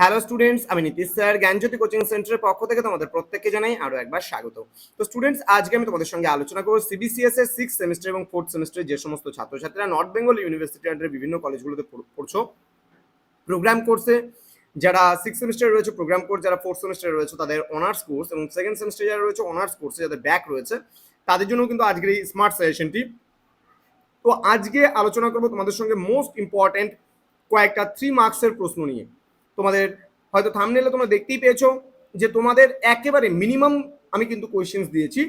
Hello students আমি Nitish sir, জ্ঞানজ্যোতি coaching সেন্টারের পক্ষ থেকে তোমাদের প্রত্যেককে জানাই আরও একবার স্বাগত। তো স্টুডেন্টস আজকে আমি তোমাদের সঙ্গে আলোচনা করব সিবিসিএস এর সিক্স সেমিস্টার এবং ফোর্থ সেমিস্টার যে সমস্ত ছাত্রছাত্রীরা নর্থ বেঙ্গল ইউনিভার্সিটি আন্ডারে বিভিন্ন কলেজগুলোতে পড়- পড়ছো। প্রোগ্রাম কোর্সে যারা সিক্স সেমিস্টারে রয়েছে প্রোগ্রাম কোর্স যারা ফোর্থ সেমিস্টারে রয়েছে, তাদের অনার্স কোর্স এবং সেকেন্ড সেমিস্টারে যারা রয়েছে অনার্স কোর্সে যাদের ব্যাক রয়েছে, তাদের জন্য কিন্তু আজকের এই স্মার্ট সাজেশনটি তো আজকে আলোচনা করব তোমাদের সঙ্গে মোস্ট ইম্পর্ট্যান্ট কয়েকটা থ্রি মার্কসের প্রশ্ন নিয়ে। তোমাদের, হয়তো থামনেলে তোমরা দেখতেই পেয়েছ যে তোমাদের একেবারে মিনিমাম আমি কিন্তু কোয়েশ্চেন্স দিয়েছি।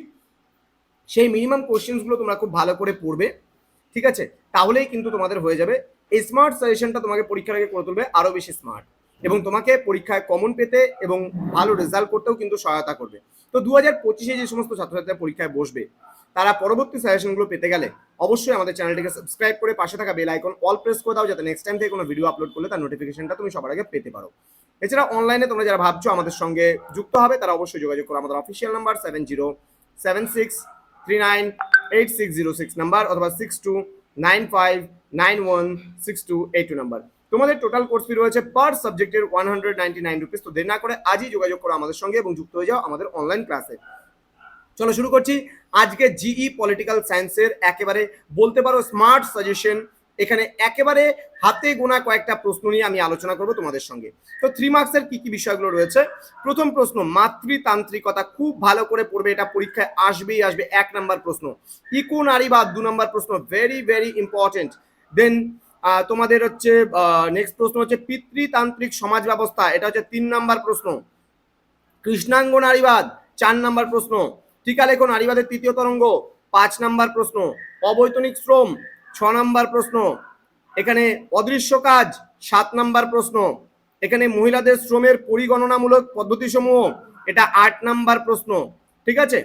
সেই মিনিমাম কোয়েশ্চেন্সগুলো তোমরা খুব ভালো করে পড়বে, ঠিক আছে? তাহলেই কিন্তু তোমাদের হয়ে যাবে। এই স্মার্ট সাজেশনটা তোমাকে পরীক্ষার আগে করে তুলবে আরও বেশি স্মার্ট এবং তোমাকে পরীক্ষায় কমন পেতে এবং ভালো রেজাল্ট করতেও কিন্তু সহায়তা করবে। তো দু হাজার পঁচিশে যে সমস্ত ছাত্রছাত্রীরা পরীক্ষায় বসবে, তারা পরবর্তী সাজেশনগুলো পেতে গেলে অবশ্যই আমাদের চ্যানেলটিকে সাবস্ক্রাইব করে পাশে থাকা বেল আইকন অল প্রেস করে দাও, যাতে নেক্সট টাইম থেকে কোনো ভিডিও আপলোড করলে তার নোটিফিকেশনটা তুমি সবার আগে পেতে পারো। এছাড়া অনলাইনে তোমরা যারা ভাবছ আমাদের সঙ্গে যুক্ত হবে, তারা অবশ্যই যোগাযোগ করো আমাদের official number seven zero seven six three nine eight six zero six number অথবা six two nine five nine one six two eight two number তোমাদের টোটাল কোর্স ফি রয়েছে পার সাবজেক্টের one hundred ninety nine rupees তো দেরি না করে আজই যোগাযোগ করো আমাদের সঙ্গে এবং যুক্ত হয়ে যাও আমাদের অনলাইন ক্লাসে চলো শুরু করছি। আজকে জিই পলিটিক্যাল সায়েন্সের একেবারে বলতে পারো স্মার্ট সাজেশন এখানে একেবারে হাতে গোনা কয়েকটা প্রশ্ন নিয়ে আমি আলোচনা করব তোমাদের সঙ্গে। তো থ্রি মার্কসের কি কি বিষয়গুলো রয়েছে? প্রথম প্রশ্ন, মাতৃতান্ত্রিকতা খুব ভালো করে পড়বে, এটা পরীক্ষায় আসবেই আসবে, এক নাম্বার প্রশ্ন। ইকো নারীবাদ দু নাম্বার প্রশ্ন ভেরি ভেরি ইম্পর্টেন্ট দেন তোমাদের হচ্ছে নেক্সট প্রশ্ন হচ্ছে পিতৃতান্ত্রিক সমাজ ব্যবস্থা। এটা হচ্ছে তিন নাম্বার প্রশ্ন। কৃষ্ণাঙ্গ নারীবাদ, চার নাম্বার প্রশ্ন। টিকালেখ নারীবাদের তৃতীয় তরঙ্গ, পাঁচ নাম্বার প্রশ্ন। অবৈতনিক শ্রম, ছ নাম্বার প্রশ্ন। এখানে অদৃশ্য কাজ, সাত নাম্বার প্রশ্ন। এখানে মহিলাদের শ্রমের পরিগণনামূলক পদ্ধতিসমূহ, এটা আট নাম্বার প্রশ্ন। ঠিক আছে?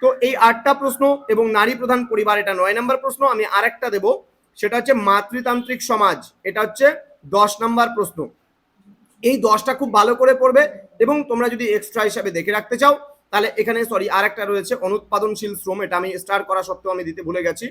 তো এই আটটা প্রশ্ন এবং নারী প্রধান পরিবার, এটা নয় নাম্বার প্রশ্ন, আমি আরেকটা দেব। সেটা হচ্ছে মাতৃতান্ত্রিক সমাজ। এটা হচ্ছে দশ নাম্বার প্রশ্ন। এই দশটা খুব ভালো করে পড়বে এবং তোমরা যদি এক্সট্রা হিসাবে দেখে রাখতে চাও, তাহলে এখানে সরি আরেকটা রয়েছে, অনুৎপাদনশীল শ্রম। এটা আমি স্টার করা সত্ত্বেও আমি দিতে ভুলে গেছি।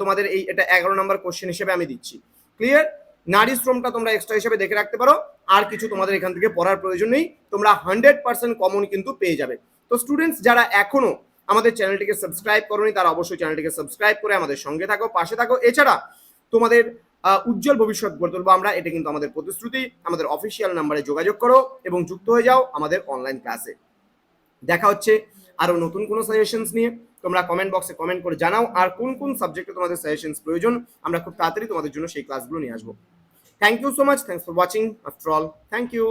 তোমাদের এই, এটা এগারো নম্বর কোশ্চেন হিসেবে আমি দিচ্ছি। ক্লিয়ার নারী শ্রমটা তোমরা এক্সট্রা হিসেবে দেখে রাখতে পারো। আর কিছু তোমাদের এখান থেকে পড়ার প্রয়োজন নেই। তোমরা হান্ড্রেড পার্সেন্ট কমন কিন্তু পেয়ে যাবে। তো স্টুডেন্টস যারা এখনও আমাদের চ্যানেলটিকে সাবস্ক্রাইব করোনি তারা অবশ্যই চ্যানেলটিকে সাবস্ক্রাইব করে আমাদের সঙ্গে থাকো, পাশে থাকো। এছাড়া তোমাদের উজ্জ্বল ভবিষ্যৎ গড়ে তুলবো আমরা। এটা কিন্তু আমাদের প্রতিশ্রুতি। আমাদের অফিসিয়াল নাম্বারে যোগাযোগ করো এবং যুক্ত হয়ে যাও আমাদের অনলাইন ক্লাসে দেখা হচ্ছে আরও নতুন কোনো সাজেশনস নিয়ে। তোমরা কমেন্ট বক্সে কমেন্ট করে জানাও আর কোন কোন সাবজেক্টে তোমাদের সাজেশনস প্রয়োজন, আমরা খুব তাড়াতাড়ি তোমাদের জন্য সেই ক্লাসগুলো নিয়ে আসব। Thank you so much thanks for watching after all thank you